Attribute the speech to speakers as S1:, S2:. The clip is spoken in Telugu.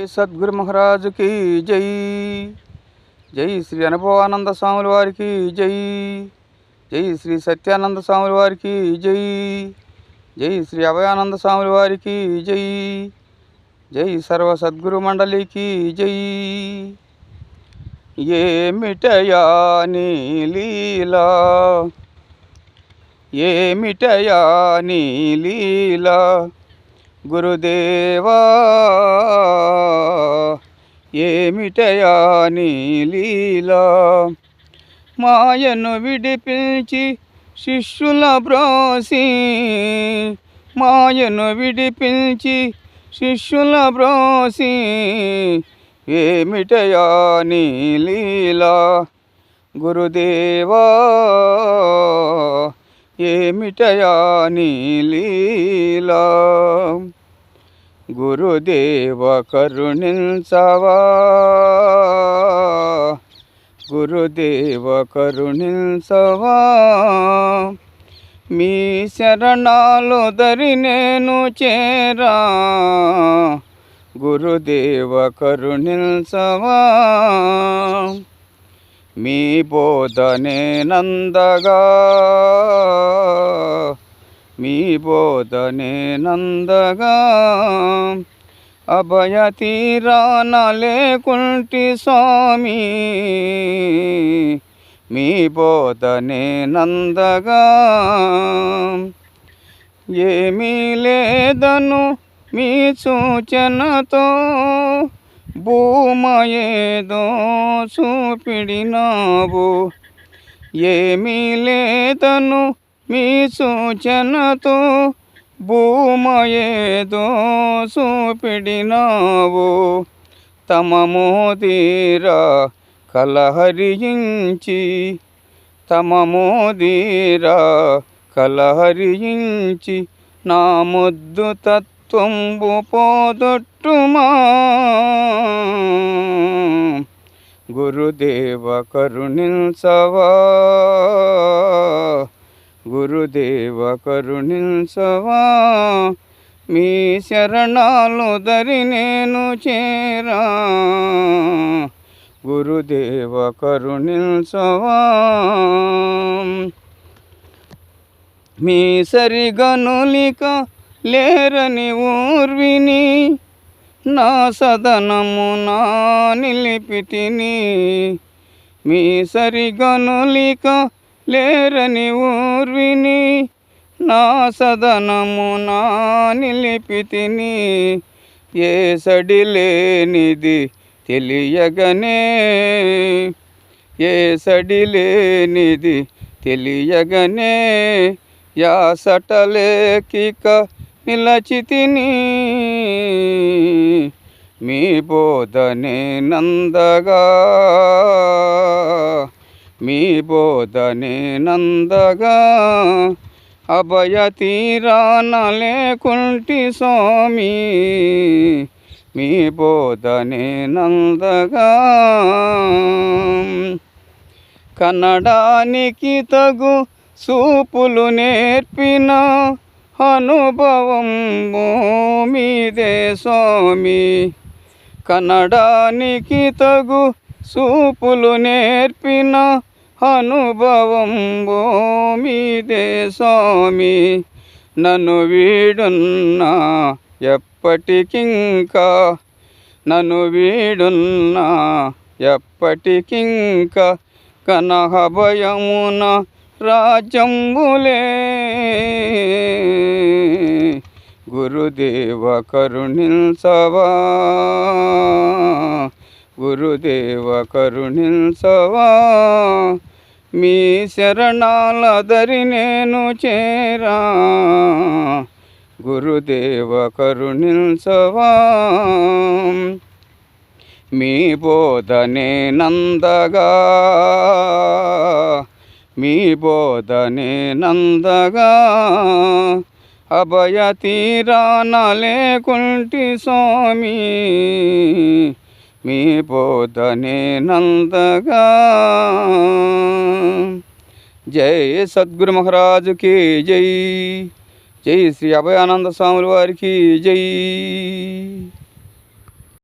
S1: జై సద్గురు మహారాజుకి జై. జై శ్రీ అనుభవానంద స్వాముల వారికి జై. జై శ్రీ సత్యానంద స్వాముల వారికి జై. జై శ్రీ అభయానంద స్వాముల వారికి జై. జై సర్వ సద్గురు మండలికి జై. ఏమిటయా నీ లీలా? ఏమిటయా నీ లీలా? గురుదేవా ఏమిటయా నీ లీలా? మాయను విడిపించి శిష్యుల బ్రోసి మాయను విడిపించి శిష్యుల బ్రోసి ఏమిటయా నీ లీలా? గురుదేవా ఏమిటయా నీ లీలా? గురుదేవ కరుణించవా? గురుదేవ కరుణించవా? మీ శరణాలు దరి నేను చేరా. గురుదేవ కరుణించవా? మీ బోధనే నందగా మీ పోతనే నందగా. అభయ తీరాన లేకుంటి స్వామి మీ పోతనే నందగా. ఏమీ లేదను మీ సూచనతో భూమయేదో చూపిడినావు. ఏమీ లేదను మీ సూచనతో భూమయేదో చూపిడినావు తమ మోదీరా కలహరించి తమ మోదీరా కలహరించి నా ముద్దు తత్వంబు పోదొట్టుమా? గురుదేవ కరుణించవా? గురుదేవ కరుణించవా మీ శరణాలు దరి నేను చేరా. గురుదేవ కరుణించవా మీ సరిగనులిక లేరని ఊర్విని నా సదనము నా నిలిపితిని. మీ సరిగనులిక లేరని ఊర్విని నా సదనము నా నిలిపితిని ఏ సడి లేనిది తెలియగనే. ఏ సడి లేనిది తెలియగనే యాసటలేకిక నిలచితిని మీ బోధనే నందగా మీ బోధనే నందగా. అభయ తీరాన లేకుంటి స్వామి మీ బోధనే నందగా. కన్నడానికి తగు సూపులు నేర్పిన అనుభవం మీదే స్వామి. కన్నడానికి తగు సూపులు నేర్పిన అనుభవం భూమిదే స్వామి. నన్ను వీడున్నా ఎప్పటికింకా. నన్ను వీడున్నా ఎప్పటికింకా. కనహ భయమున రాజంబులే గురుదేవ కరుణించవా గురుదేవ కరుణించవా? మీ శరణాల దరి నేను చేరా. గురుదేవ కరుణించవా? మీ బోధనే నందగా. మీ బోధనే నందగా. అభయ తీరాన లేకుంటి స్వామి. మీ బోధనే నందగా. జై సద్గురు మహారాజుకి జై. జై శ్రీ అభయానంద స్వాముల వారికి జై.